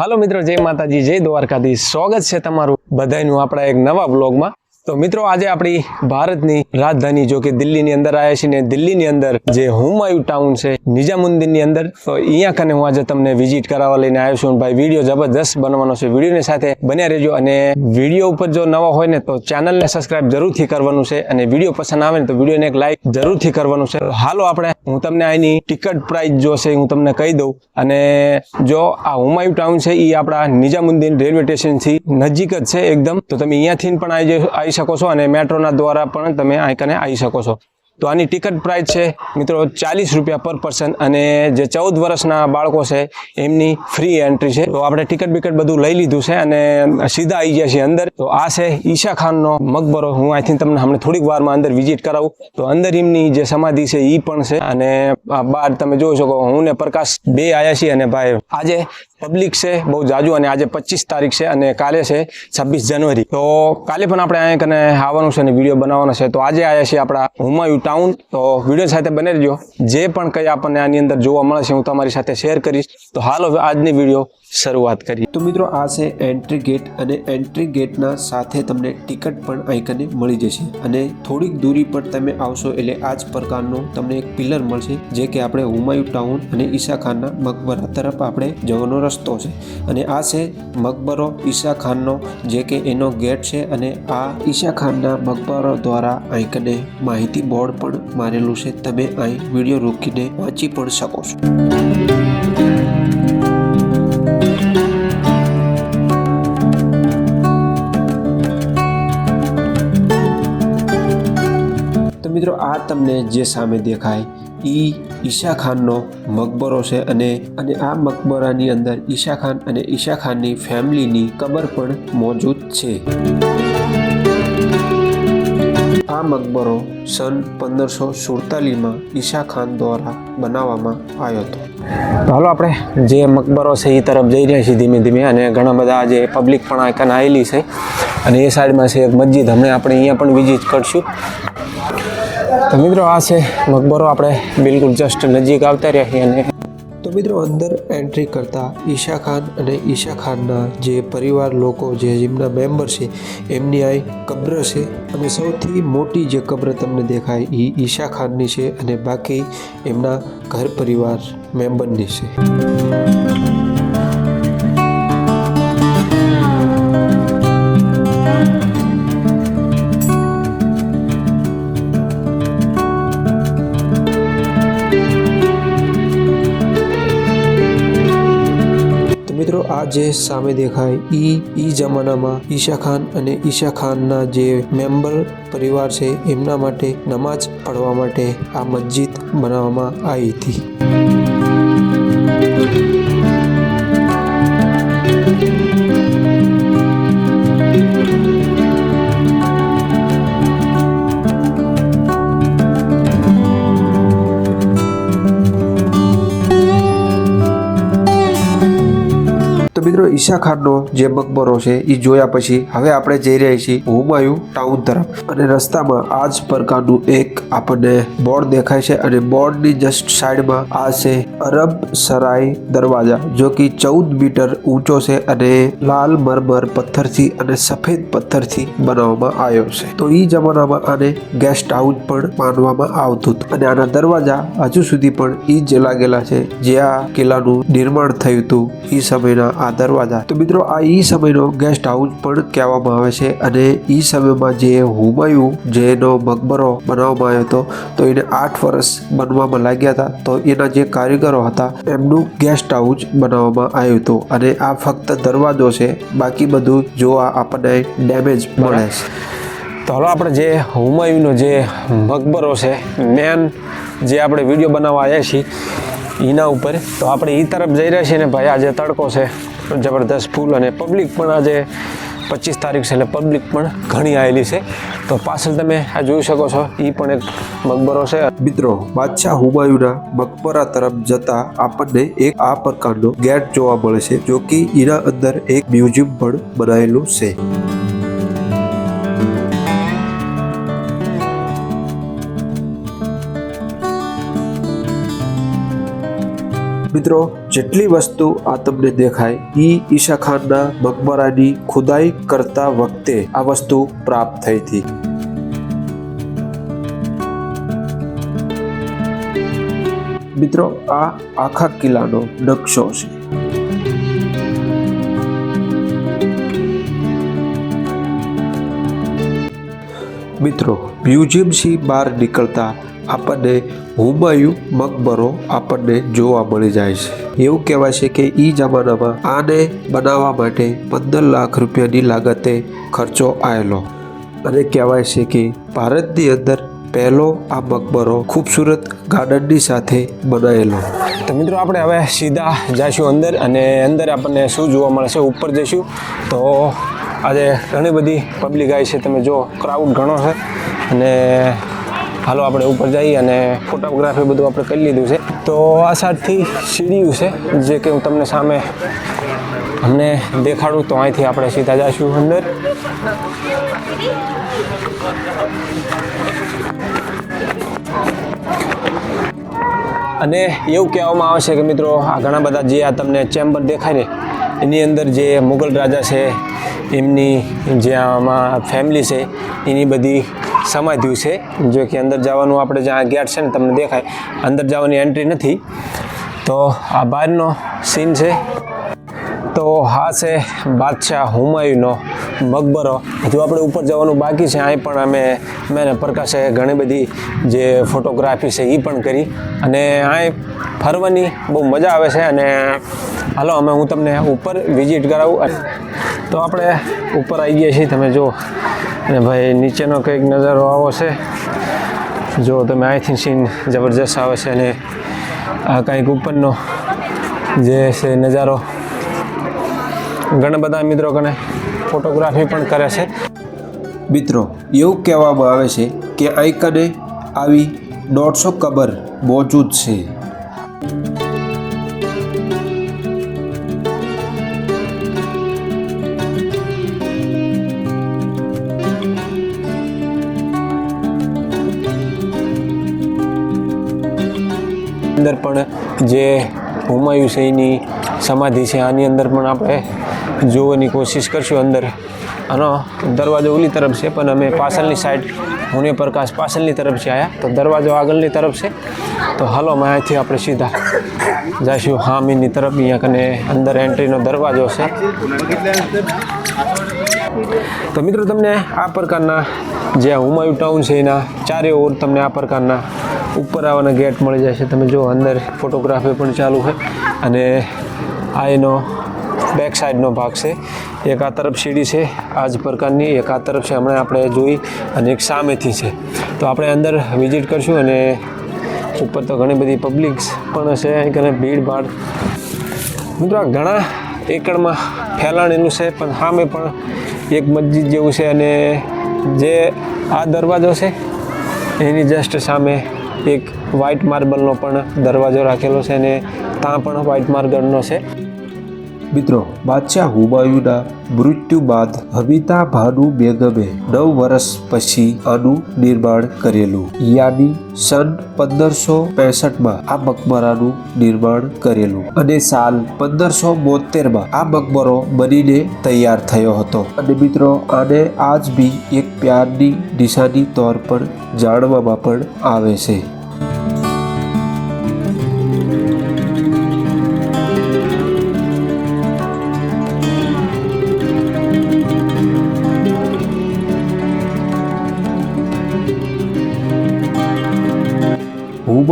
હાલો મિત્રો જય માતાજી જય દ્વારકાધીશ. સ્વાગત છે તમારું બધાનું આપણા એક નવા બ્લોગમાં તો મિત્રો આજે આપણી ભારતની રાજધાની જો કે દિલ્હીની અંદર આવ્યા છીએ દિલ્હીની અંદર જે હુમાયુ ટાઉન છે નિઝામુદ્દીનની અંદર, તો અહીંયા કને હું આજે તમને વિઝિટ કરાવવા લઈને આવ્યો છું ભાઈ વીડિયો જબરદસ્ત બનવાનો છે. વિડીયોની સાથે બન્યા રહેજો અને વીડિયો ઉપર જો નવા હોય ને તો ચેનલને સબસ્ક્રાઇબ જરૂરથી કરવાનું છે અને વીડિયો પસંદ આવે ને તો વિડીયોને એક લાઈક જરૂરથી કરવાનું છે. હાલો આપણે, હું તમને અહીંની ટિકટ પ્રાઇસ જો છે હું તમને કહી દઉં. અને જો આ હુમાયુ ટાઉન છે એ આપણા નિઝામુદ્દીન રેલવે સ્ટેશનથી નજીક જ છે એકદમ, તો તમે અહીંયાથી પણ આવી જશો શકો છો અને મેટ્રોના દ્વારા પણ તમે અહીં કને આવી શકો છો. તો આની ટિકટ પ્રાઇસ છે, મિત્રો, ચાલીસ રૂપિયા પર પર્સન અને જે ચૌદ વર્ષના બાળકો છે, એમની ફ્રી એન્ટ્રી છે. તો આપણે ટિકટ બિકટ બધું લઈ લીધું છે અને સીધા આવી ગયા છીએ અંદર. તો આ છે ઈશા ખાનનો મકબરો. હું અહીંથી તમને હમણાં થોડીક વારમાં અંદર વિઝિટ કરાવું. તો અંદર એમની જે સમાધિ છે એ પણ છે. અને બહાર તમે જોઈ શકો, હું ને પ્રકાશ બે આવ્યા છીએ અને ભાઈ આજે પબ્લિક છે, બહુ જાજુ અને આજે પચીસ તારીખ છે અને કાલે છે છવ્વીસ જાન્યુઆરી. તો કાલે પણ આપણે અહીંયા કને આવવાનું છે અને વીડિયો બનાવવાનો છે. તો આજે આવ્યા છીએ આપણા હુમાયુ ટાઉન તો વીડિયો સાથે બને રહેજો. જે પણ કંઈ આપણને આની અંદર જોવા મળે છે, હું તમારી સાથે શેર કરીશ. તો હાલો આજની વીડિયો શરૂઆત કરીએ. તો મિત્રો, આ છે એન્ટ્રી ગેટ અને એન્ટ્રી ગેટના સાથે તમને ટિકટ પણ આઈકને મળી જશે. અને થોડીક દૂરી પર તમે આવશો એટલે આ જ પ્રકારનો તમને એક પિલર મળશે, જે કે આપણે હુમાયુ ટાઉન અને ઈશા ખાનના મકબરા તરફ આપણે જવાનો રસ્તો છે. અને આ છે મકબરો ઈશા ખાનનો જે કે એનો ગેટ છે અને આ ઈશા ખાનના મકબરો દ્વારા આઈકને માહિતી બોર્ડ પણ મારેલું છે. તમે અહીં વીડિયો રોકીને વાંચી પણ શકો છો. મિત્રો, આ તમને જે સામે દેખાય એ ઈશા ખાનનો મકબરો છે અને અને આ મકબરાની અંદર ઈશા ખાન અને ઈશા ખાનની ફેમિલીની કબર પણ મોજૂદ છે. આ મકબરો સન પંદરસો સુડતાલીસમાં ઈશા ખાન દ્વારા બનાવવામાં આવ્યો હતો. તો હાલો આપણે જે મકબરો છે એ તરફ જઈ રહ્યા છીએ ધીમે ધીમે અને ઘણા બધા જે પબ્લિક પણ આ કને આવેલી છે. અને એ સાઈડમાં છે એક મસ્જિદ. હમણાં આપણે અહીંયા પણ વિઝિટ કરશું. તો મિત્રો આ છે મકબરો આપણે બિલકુલ જસ્ટ નજીક આવતા રહ્યા છીએ અને તો મિત્રો અંદર એન્ટ્રી કરતા ઈશા ખાન અને ઈશા ખાનના જે પરિવાર લોકો, જે જેમના મેમ્બર છે, એમની આ કબ્ર છે. અને સૌથી મોટી જે કબ્ર તમને દેખાય એ ઈશા ખાનની છે અને બાકી એમના ઘર પરિવાર મેમ્બરની છે. મિત્રો, આ જે સામે દેખાય, ઈ ઈ જમાનામાં ઈશા ખાન અને ઈશા ખાનના જે મેમ્બર પરિવાર છે, એમના માટે નમાઝ પઢવા માટે આ મસ્જિદ બનાવવામાં આવી હતી. ઈશા ખાનનો જે મકબરો છે એ જોયા પછી હવે આપણે જઈ રહ્યા છીએ હુમાયુ ટાઉન તરફ. અને રસ્તામાં આ જ પ્રકારનું એક આપણને બોર્ડ દેખાય છે અને બોર્ડની જસ્ટ સાઈડમાં આ છે અરબ સરાય દરવાજા, જો કે ચૌદ મીટર ઊંચો છે અને લાલ મરમર પથ્થરથી અને સફેદ પથ્થરથી બનાવવામાં આવ્યો છે. તો એ જમાનામાં આને ગેસ્ટ હાઉસ પણ માનવામાં આવતું અને આના દરવાજા હજુ સુધી પણ એ જ લાગેલા છે જ્યાં કિલ્લાનું નિર્માણ થયું હતું એ સમયના આ દરવાજા. તો મિત્રો, આ એ સમયનો ગેસ્ટ હાઉસ પણ કહેવામાં આવે છે અને એ સમયમાં જે હુમાયુ, જેનો મકબરો બનાવવામાં આવ્યો હતો. તો એને આઠ વર્ષ બનવામાં લાગ્યા હતા. તો એના જે કારીગરો હતા, એમનું ગેસ્ટ હાઉસ બનાવવામાં આવ્યું હતું. અને આ ફક્ત દરવાજો છે, બાકી બધું જોવા આપણને ડેમેજ મળે છે. તો હાલો આપણે જે હુમાયુનો જે મકબરો છે મેન જે આપણે વીડિયો બનાવવા આવ્યા છીએ, એના ઉપર. તો આપણે એ તરફ જઈ રહ્યા છીએ ને ભાઈ, આજે તડકો છે, જબરદસ્ત ફૂલ અને પબ્લિક પણ આજે પચીસ તારીખ છે, એટલે પબ્લિક પણ ઘણી આવેલી છે. તો પાછળ તમે આ જોઈ શકો છો એ પણ એક મકબરો છે. મિત્રો, બાદશાહ હુમાયુના મકબરા તરફ જતા આપણને એક આ પ્રકારનો ગેટ જોવા મળે છે, જો કે એના અંદર એક મ્યુઝિયમ પણ બનાવેલું છે. મિત્રો, જેટલી વસ્તુ આ તમને દેખાય, ઈ ઈશા ખાનના મકબરાની ખુદાઈ કરતા વખતે આ વસ્તુ પ્રાપ્ત થઈ હતી. મિત્રો, આ આખા કિલ્લાનો નકશો છે. મિત્રો, મ્યુઝિયમથી બહાર નીકળતા આપણને હુમાયુ મકબરો આપણને જોવા મળી જાય છે. એવું કહેવાય છે કે એ જમાનામાં આને બનાવવા માટે પંદર લાખ રૂપિયાની લાગતે ખર્ચો આવેલો અને કહેવાય છે કે ભારતની અંદર પહેલો આ મકબરો ખૂબસૂરત ગાર્ડનની સાથે બનાવેલો તો મિત્રો આપણે હવે સીધા જઈશું અંદર અને અંદર આપણને શું જોવા મળે છે ઉપર જઈશું. તો આજે ઘણી બધી પબ્લિક આવી છે. તમે જો ક્રાઉડ ઘણો છે. અને હાલો, આપણે ઉપર જઈએ અને ફોટોગ્રાફી બધું આપણે કરી લીધું છે. તો આ સાઈડથી સીડીયું છે, જે કે હું તમને સામે અમને દેખાડું, તો અહીંથી આપણે સીધા જઈશું અંદર. અને એવું કહેવામાં આવે છે કે મિત્રો, આ ઘણા બધા જે આ તમને ચેમ્બર દેખાય ને એની અંદર જે મુગલ રાજા છે, એમની જે આમાં ફેમિલી છે, એની બધી સમાધિઓ છે. જો કે અંદર જવાનું આપણે જ્યાં ગેટ છે ને તમને દેખાય, અંદર જવાની એન્ટ્રી નથી. તો આ બહારનો સીન છે. તો હા છે, બાદશાહ હુમાયુનો મકબરો. હજુ આપણે ઉપર જવાનું બાકી છે, અહીં પણ અમે મેં પ્રકાશે ઘણી બધી જે ફોટોગ્રાફી છે એ પણ કરી. અને અહીં ફરવાની બહુ મજા આવે છે અને હાલો, અમે હું તમને ઉપર વિઝિટ કરાવું તો આપણે ઉપર આવી ગયા છીએ, તમે જો અને ભાઈ, નીચેનો કંઈક નજારો આવો છે. જો તમે અહીંથી સીન જબરજસ્ત આવે છે અને આ કંઈક ઉપરનો જે છે નજારો. ઘણા બધા મિત્રો કને ફોટોગ્રાફી પણ કરે છે. મિત્રો, એવું કહેવામાં આવે છે કે અહીં કને આવી દોઢસો કબર મોજૂદ છે. અંદર પણ જે હુમાયુ એની સમાધિ છે, આની અંદર પણ આપણે જોવાની કોશિશ કરશું અંદર. આનો દરવાજો ઓલી તરફ છે, પણ અમે પાછળની સાઈડ હુને પ્રકાશ પાછળની તરફ છે આવ્યા તો દરવાજો આગળની તરફ છે. તો હાલો, અમે આપણે સીધા જઈશું હામીની તરફ. અહીંયા કને અંદર એન્ટ્રીનો દરવાજો છે. તો મિત્રો, તમને આ પ્રકારના જે હુમાયુ ટાઉન છે એના ચારે ઓર તમને આ પ્રકારના ઉપર આવવાના ગેટ મળી છે. તમે જો અંદર ફોટોગ્રાફી પણ ચાલુ છે અને આ એનો બેક સાઈડનો ભાગ છે. એક આ તરફ સીડી છે આ જ પ્રકારની એક આ તરફ છે. હમણાં આપણે જોઈ અને એક સામેથી છે. તો આપણે અંદર વિઝિટ કરશું અને ઉપર તો ઘણી બધી પબ્લિક પણ અહીં કને ભીડ ભાડ. મિત્રો, આ ઘણા એકડમાં ફેલાણેલું છે, પણ સામે પણ એક મસ્જિદ જેવું છે અને જે આ દરવાજો છે, એની જસ્ટ સામે એક વ્હાઇટ માર્બલનો પણ દરવાજો રાખેલો છે અને ત્યાં પણ વ્હાઇટ માર્બલનો છે. મિત્રો, બાદશાહ હુમાયુના મૃત્યુ બાદ હમીતા ભાનુ બેગમે નવ વર્ષ પછી આનું નિર્માણ કરેલું. યાની સન પંદરસો પેસઠમાં આ મકબરાનું નિર્માણ કરેલું અને સાલ પંદરસો બોતેરમાં આ મકબરો બનીને તૈયાર થયો હતો. અને મિત્રો, આને આજ બી એક પ્યારની નિશાની તોર પર જાણવામાં પણ આવે છે.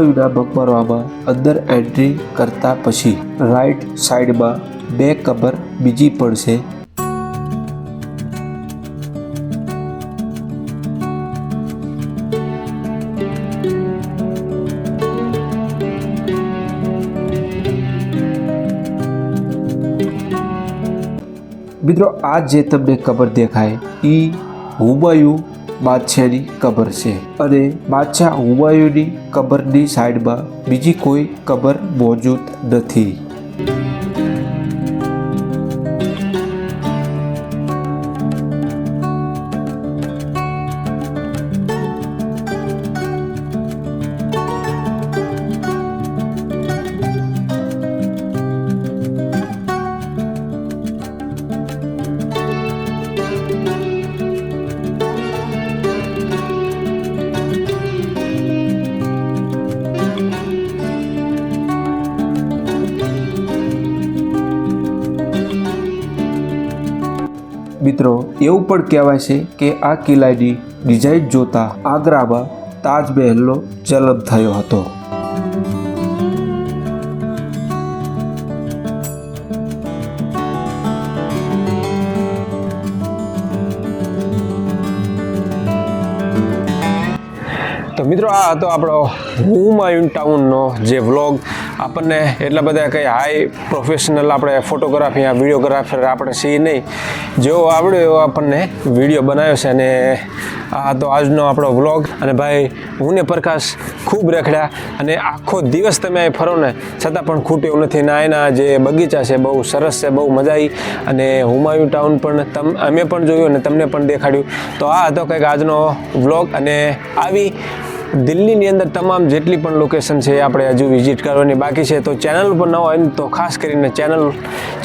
હુમાયુના મકબરામાં અંદર એન્ટ્રી કરતા પછી રાઈટ સાઈડમાં બે કબર બીજી પડશે. મિત્રો, આ જે તમને કબર દેખાય એ હુમાયુ બાદશાહની કબર છે અને બાદશાહ હુમાયુની કબરની સાઈડમાં બીજી કોઈ કબર મોજૂદ નથી. મિત્રો, એવું પણ કહેવાય છે કે આ કિલ્લાની ડિઝાઇન જોતા આગ્રામાં તાજમહેલનો જન્મ થયો હતો. તો મિત્રો, આ હતો આપણો હુમાયુન ટાઉનનો જે વ્લોગ. આપણને એટલા બધા કંઈ હાઈ પ્રોફેશનલ આપણે ફોટોગ્રાફી આ વિડીયોગ્રાફર આપણે છીએ નહીં. જેવો આવડ્યો એવો આપણને વીડિયો બનાવ્યો છે અને આ તો આજનો આપણો વ્લોગ અને ભાઈ, હું ને પ્રકાશ ખૂબ રખડ્યા અને આખો દિવસ તમે અહીં ફરો ને, છતાં પણ ખૂટ્યું નથી. ના એના જે બગીચા છે બહુ સરસ છે, બહુ મજા આવી અને હુમાયુ ટાઉન પણ તમ, અમે પણ જોયું અને તમને પણ દેખાડ્યું. તો આ હતો કંઈક આજનો વ્લોગ અને આવી દિલ્હીની અંદર તમામ જેટલી પણ લોકેશન છે એ આપણે હજુ વિઝિટ કરવાની બાકી છે. તો ચેનલ ઉપર ન હોય તો ખાસ કરીને ચેનલ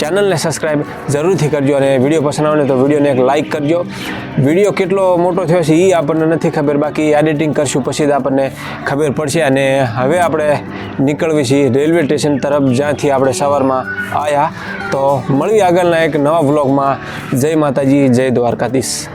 ચેનલને સબસ્ક્રાઈબ જરૂરથી કરજો અને વીડિયો પસંદ આવે તો વિડીયોને એક લાઇક કરજો. વીડિયો કેટલો મોટો થયો છે એ આપણને નથી ખબર. બાકી એડિટિંગ કરશું પછી જ આપણને ખબર પડશે. અને હવે આપણે નીકળવી છીએ રેલવે સ્ટેશન તરફ, જ્યાંથી આપણે સવારમાં આવ્યા તો મળીએ આગળના એક નવા વ્લોગમાં જય માતાજી, જય દ્વારકાધીશ.